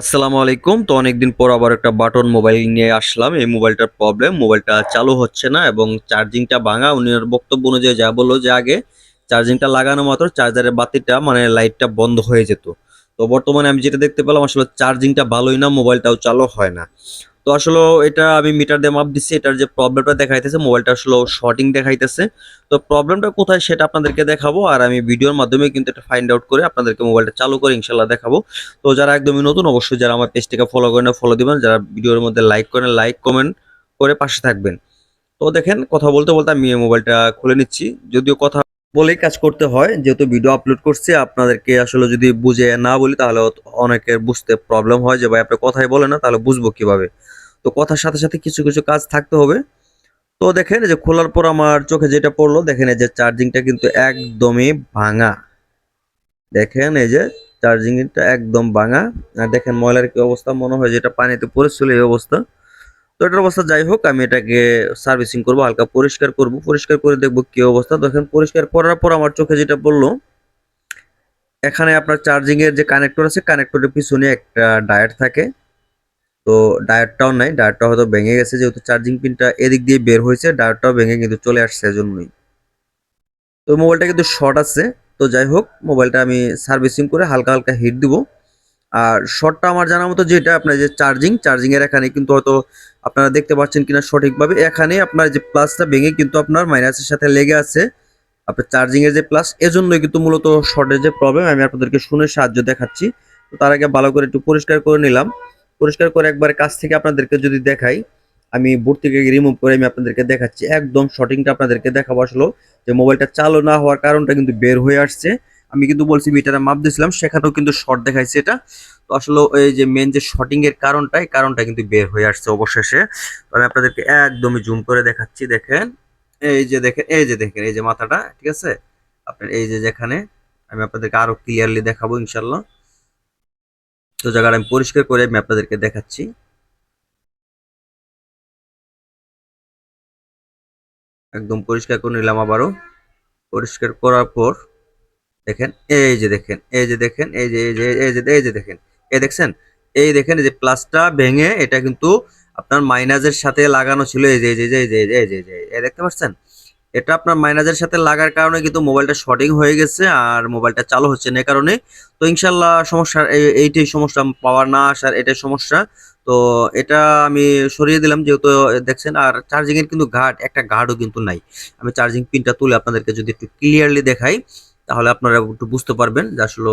আসসালামু আলাইকুম। তো অনেকদিন পর আবার একটা বাটন মোবাইল নিয়ে আসলাম। এই মোবাইলটার প্রবলেম, মোবাইলটা চালু হচ্ছে না এবং চার্জিংটা ভাঙা। উনির বক্তব্য অনুযায়ী যা বলল যে আগে চার্জিংটা লাগানো মাত্র, চার্জারের বাতিটা মানে লাইটটা বন্ধ হয়ে যেত। তো বর্তমানে আমি যেটা দেখতে পেলাম, আসলে চার্জিংটা ভালোই না, মোবাইলটাও চালু হয় না। তো আসলে এটা আমি মিটার দিয়ে মাপ দিচ্ছি, এটার যে প্রবলেমটা দেখাইতেছে মোবাইলটা আসলে শর্টিং দেখাইতেছে। তো প্রবলেমটা কোথায় সেটা আপনাদেরকে দেখাবো, আর আমি ভিডিওর মাধ্যমে কিন্তু এটা ফাইন্ড আউট করে আপনাদেরকে মোবাইলটা চালু করে ইনশাল্লাহ দেখাবো। তো যারা একদমই নতুন, অবশ্যই যারা আমার পেজটাকে ফলো করেন ফলো দিবেন। যারা ভিডিওর মধ্যে লাইক করেন লাইক কমেন্ট করে পাশে থাকবেন। তো দেখেন, কথা বলতে বলতে আমি মোবাইলটা খুলে নিচ্ছি। যদিও কথা বলেই কাজ করতে হয়, যেহেতু ভিডিও আপলোড করছি, আপনাদেরকে আসলে যদি বুঝে না বলি, তাহলে অনেকের বুঝতে প্রবলেম হয় যে, ভাই, আপনি কথাই বলে না, তাহলে বুঝব কীভাবে? তো কথার সাথে সাথে কিছু কিছু কাজ থাকতে হবে। তো দেখেন যে খোলার পর আমার চোখে যেটা পড়ল, দেখেন এই যে চার্জিংটা কিন্তু একদমই ভাঙা। দেখেন এই যে চার্জিংটা একদম ভাঙা। আর দেখেন ময়লার কি অবস্থা, মনে হয় যেটা পানিতে পড়েছিল এই অবস্থা। তো এটার অবস্থা যাই হোক, আমি এটাকে সার্ভিসিং করব, হালকা পরিষ্কার করব। পরিষ্কার করে দেখব কি অবস্থা। দেখেন পরিষ্কার করার পর আমার চোখে যেটা পড়ল, এখানে আপনার চার্জিংয়ের যে কানেক্টর আছে কানেক্টরের পিছনে একটা ডায়েট থাকে। তো ডায়েটটাও নাই ডায়েটটা হয়তো ভেঙে গেছে যেহেতু চার্জিং পিনটা এদিক দিয়ে বের হয়েছে ডায়েটটাও ভেঙে কিন্তু চলে আসছে এজন্যই। তো মোবাইলটা কিন্তু শর্ট আছে, তো যাই হোক মোবাইলটা আমি সার্ভিসিং করে হালকা হালকা হিট দিব। আর শর্টটা আমার জানার মতো যেটা আপনার যে চার্জিং চার্জিং এর এখানে কিন্তু হয়তো আপনারা দেখতে পাচ্ছেন কিনা সঠিকভাবে, এখানে আপনার যে প্লাসটা ভেঙে কিন্তু আপনার মাইনাসের সাথে লেগে আছে। আপনার চার্জিংয়ের যে প্লাস এজন্যই কিন্তু মূলত শর্টের যে প্রবলেম আমি আপনাদেরকে শুনে সাহায্য দেখাচ্ছি। তো তার আগে ভালো করে একটু পরিষ্কার করে নিলাম। পরিষ্কার করে একবার কাছ থেকে আপনাদেরকে যদি দেখাই, আমি বোর্ড থেকে রিমুভ করে আমি আপনাদেরকে দেখাচ্ছি। একদম শর্টিংটা আপনাদেরকে দেখাবো আসলো, যে মোবাইলটা চালু না হওয়ার কারণটা কিন্তু বের হয়ে আসছে। আমি কিন্তু বলছি মিটারে মাপ দিয়েছিলাম, সেখানেও কিন্তু শর্ট দেখাইছে এটা। তো আসলে এই যে মেন যে শর্টিং এর কারণটা এই কারণটা কিন্তু বের হয়ে আসছে অবশেষে। তো আমি আপনাদেরকে একদমই জুম করে দেখাচ্ছি, দেখেন। এই যে দেখেন, এই যে দেখেন, এই যে মাথাটা, ঠিক আছে? আপনার এই যে যেখানে, আমি আপনাদেরকে আরও ক্লিয়ারলি দেখাবো ইনশাল্লাহ তো জায়গাটা আমি পরিষ্কার করে আমি আপনাদেরকে দেখাচ্ছি একদম পরিষ্কার করে নিলাম আবারও পরিষ্কার করার পর দেখেন এই যে দেখেন এই যে দেখেন এই যে এই যে এই যে এই যে দেখেন এই দেখছেন এই দেখেন এই যে প্লাসটা ভেঙে এটা কিন্তু আপনার মাইনাসের সাথে লাগানো ছিল এই যে এই যে এই যে এই যে এই যে দেখতে পাচ্ছেন এটা আপনার মাইনাসের সাথে লাগার কারণে কিন্তু মোবাইলটা শর্টিং হয়ে গেছে আর মোবাইলটা চালু হচ্ছে না কারণে। তো ইনশাল্লাহ সমস্যা, এই- এইটাই সমস্যা পাওয়ার না আসার এটাই সমস্যা। তো এটা আমি সরিয়ে দিলাম যেহেতু দেখছেন, আর চার্জিংয়ের কিন্তু ঘাট একটা ঘাটও কিন্তু নাই। আমি চার্জিং পিনটা তুলে আপনাদেরকে যদি একটু ক্লিয়ারলি দেখাই, তাহলে আপনারা একটু বুঝতে পারবেন যে আসলে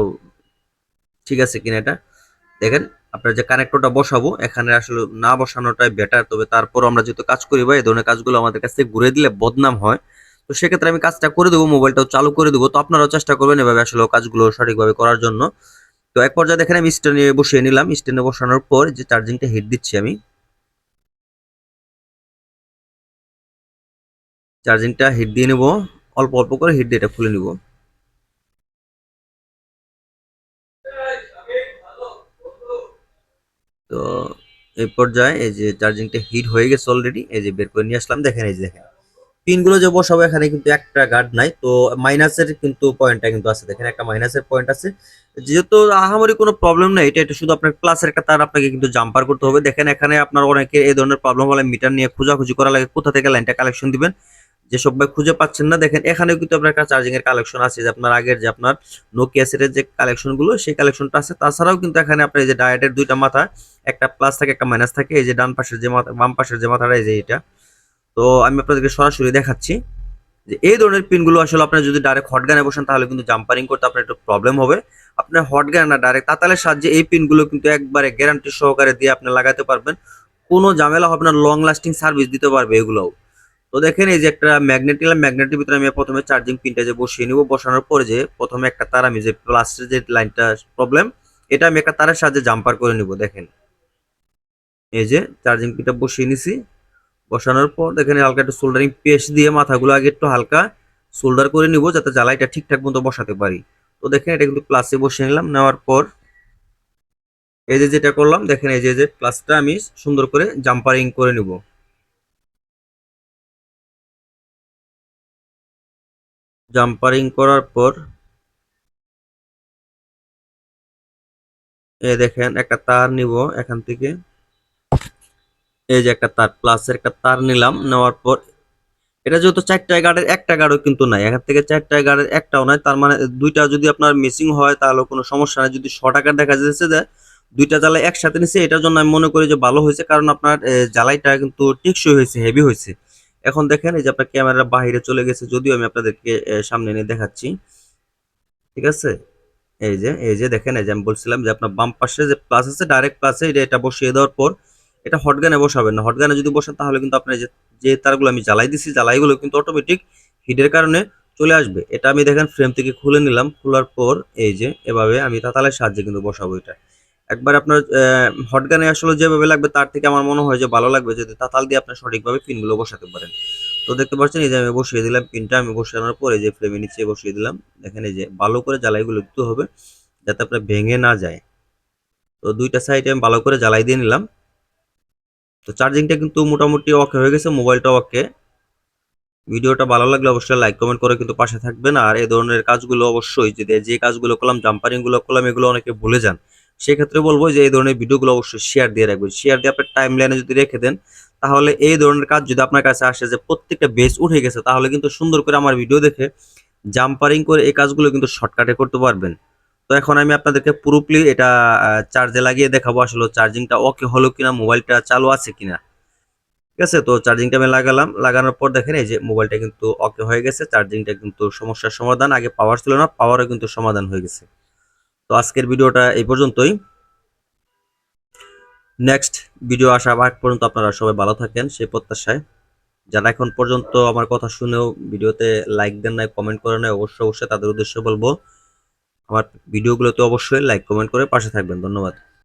ঠিক আছে কিনা এটা। দেখেন, আপনার যে কানেক্টরটা বসাবো, এখানে আসলে না বসানোটাই বেটার তবে তারপর আমরা যেহেতু কাজ করি বা এই ধরনের কাজগুলো আমাদের কাছ থেকে ঘুরে দিলে বদনাম হয়। তো সেক্ষেত্রে আমি কাজটা করে দেবো, মোবাইলটাও চালু করে দেবো। তো আপনারাও চেষ্টা করবেন এভাবে আসলে কাজগুলো সঠিকভাবে করার জন্য। তো এক পর্যায়ে দেখেন আমি স্ট্যান্ডে বসিয়ে নিলাম। স্ট্যান্ডে বসানোর পর যে চার্জিংটা হিট দিচ্ছি আমি চার্জিংটা হিট দিয়ে নেব। অল্প অল্প করে হিট দিয়ে এটা খুলে নিব। তো এই পর্যায়ে এই যে চার্জিংটা হিট হয়ে গেছে অলরেডি এই যে বের করে নিয়ে আসলাম। দেখেন, এই যে দেখেন। পিনগুলো যে বসাবো, এখানে কিন্তু একটা গার্ড নাই। তো মাইনাসের কিন্তু পয়েন্টটা কিন্তু আছে। দেখেন, একটা মাইনাসের পয়েন্ট আছে। যেহেতু আহামরি কোনো প্রবলেম নেই, এটা এটা শুধু আপনার প্লাসের একটা তার আপনাকে কিন্তু জাম্পার করতে হবে। দেখেন, এখানে আপনার অনেকে এই ধরনের প্রবলেম হলে মিটার নিয়ে খোঁজাখুঁজি করা লাগে। কোথা থেকে লাইনটা কালেকশন দিবেন? যেসব ভাই খুঁজে পাচ্ছেন না, দেখেন, এখানেও কিন্তু আপনার একটা চার্জিং এর কালেকশন আছে। যে আপনার আগের যে আপনার নোকিয়া সেটের যে কালেকশনগুলো সেই কালেকশনটা আছে। তাছাড়াও কিন্তু এখানে আপনার এই যে ডায়েটের দুইটা মাথা, একটা প্লাস থাকে, একটা মাইনাস থাকে। এই যে ডান পাশের যে মাথা, বাম পাশের যে মাথাটা, এই যে এটা। তো আমি আপনাদেরকে সরাসরি দেখাচ্ছি যে এই ধরনের পিনগুলো আসলে আপনার যদি ডাইরেক্ট হট গানে বসেন, তাহলে কিন্তু জাম্পারিং করতে আপনার একটু প্রবলেম হবে। আপনার হট গান না ডাইরেক্ট তাতালের সাহায্যে এই পিনগুলো কিন্তু একবারে গ্যারান্টি সহকারে দিয়ে আপনি লাগাতে পারবেন। কোনো ঝামেলা হবে না লং লাস্টিং সার্ভিস দিতে পারবে এগুলোও। তো দেখেন এই যে একটা ম্যাগনেট নিলাম ম্যাগনেটের ভিতরে আমি প্রথমে চার্জিং পিনটা যে বসিয়ে নিব, বসানোর পরে যে প্রথমে একটা তার আমি যে প্লাস্টের যে লাইনটা প্রবলেম এটা আমি একটা তারের সাহায্যে জাম্পার করে নিব, দেখেন। এই যে চার্জিং পিনটা বসিয়ে নিছি। বসানোর পর দেখেন হালকা একটু সোল্ডারিং পেস্ট দিয়ে মাথাগুলো আগে একটু হালকা সোল্ডার করে নিব যাতে জ্বালাইটা ঠিকঠাক মতো বসাতে পারি। তো দেখেন এটা কিন্তু প্লাসে বসিয়ে নিলাম, নেওয়ার পর এই যে যেটা করলাম, দেখেন এই যে যে প্লাসটা আমি সুন্দর করে জাম্পারিং করে নিব। জাম্পারিং করার পর এ দেখেন একটা তার নিব এখান থেকে। এই যে একটা তার প্লাসের একটা তার নিলাম, নেওয়ার পর এটা যেহেতু চারটা গার্ডের একটা গার্ডও কিন্তু নাই। এখান থেকে চারটা গার্ডের একটাও নাই, তার মানে দুইটা যদি আপনার মিসিং হয়, তাহলে কোনো সমস্যা নাই। যদি শর্ট আকার দেখা যাচ্ছে যে, দুইটা জ্বালাই একসাথে নিছে, এটার জন্য আমি মনে করি যে ভালো হয়েছে, কারণ আপনার জ্বালাইটা কিন্তু টেকসই হয়েছে হেভি হয়েছে। এখন দেখেন, এই যে আপনার ক্যামেরা বাইরে চলে গেছে, যদিও আমি আপনাদেরকে সামনে নিয়ে দেখাচ্ছি। ঠিক আছে? এই যে এই যে দেখেন, এই যে আমি বলছিলাম যে আপনার বাম পাশে যে প্লাস আছে ডাইরেক্ট প্লাসে এটা এটা বসিয়ে দেওয়ার পর এটা হটগানে বসাবেন না। হটগানে যদি বসান, তাহলে কিন্তু আপনার যে যে তারগুলো আমি জ্বালাই দিছি, জ্বালাইগুলো কিন্তু অটোমেটিক হিটের কারণে চলে আসবে। এটা আমি দেখেন ফ্রেম থেকে খুলে নিলাম। খোলার পর এই যে, এভাবে আমি তাতালের সাহায্যে কিন্তু বসাবো এটা। একবার আপনার হটগানে আসলে যেভাবে লাগবে, তার থেকে আমার মনে হয় যে ভালো লাগবে যদি তাতাল দিয়ে আপনার সঠিকভাবে পিনগুলো বসাতে পারেন। তো দেখতে পাচ্ছেন, এই যে আমি বসিয়ে দিলাম পিনটা আমি বসানোর পরে যে ফ্রেমের নিচে বসিয়ে দিলাম। দেখেন এই যে, ভালো করে জ্বালাইগুলো দিতে হবে, যাতে আপনার ভেঙে না যায়। তো দুইটা সাইডে আমি ভালো করে জ্বালাই দিয়ে নিলাম। তো চার্জিংটা কিন্তু মোটামুটি ওকে হয়ে গেছে, মোবাইলটা ওকে। ভিডিওটা ভালো লাগলে অবশ্যই লাইক, কমেন্ট করে কিন্তু পাশে থাকবেন। আর এই ধরনের কাজগুলো অবশ্যই যদি যে কাজগুলো করলাম জাম্পারিংগুলো করলাম, এগুলো অনেকে ভুলে যান। সেক্ষেত্রে বলব যে, এই ধরনের ভিডিওগুলো অবশ্যই শেয়ার দিয়ে রাখবেন। শেয়ার দিয়ে আপনার টাইম লাইনে যদি রেখে দেন, তাহলে এই ধরনের কাজ যদি আপনার কাছে আসে যে, প্রত্যেকটা বেস উঠে গেছে, তাহলে কিন্তু সুন্দর করে আমার ভিডিও দেখে জাম্পারিং করে এই কাজগুলো কিন্তু শর্টকাটে করতে পারবেন। এখন আমি আপনাদেরকে পুরোপুরি এটা চার্জে লাগিয়ে দেখাবো আসলে চার্জিংটা ওকে হলো কিনা মোবাইলটা চালু আছে কিনা। ঠিক আছে? তো চার্জিংটা আমি লাগালাম। লাগানোর পর দেখেন এই যে মোবাইলটা কিন্তু ওকে হয়ে গেছে চার্জিংটা কিন্তু সমস্যার সমাধান। আগে পাওয়ার ছিল না পাওয়ারও কিন্তু সমাধান হয়ে গেছে। তো আজকের ভিডিওটা এই পর্যন্তই। নেক্সট ভিডিও আসা আগ পর্যন্ত আপনারা সবাই ভালো থাকেন, সেই প্রত্যাশায়। যারা এখন পর্যন্ত আমার কথা শুনেও ভিডিওতে লাইক দেন নাই কমেন্ট করেন নাই, অবশ্যই অবশ্যই তাদের উদ্দেশ্যে বলব আমার ভিডিওগুলোতে অবশ্যই লাইক কমেন্ট করে পাশে থাকবেন। ধন্যবাদ।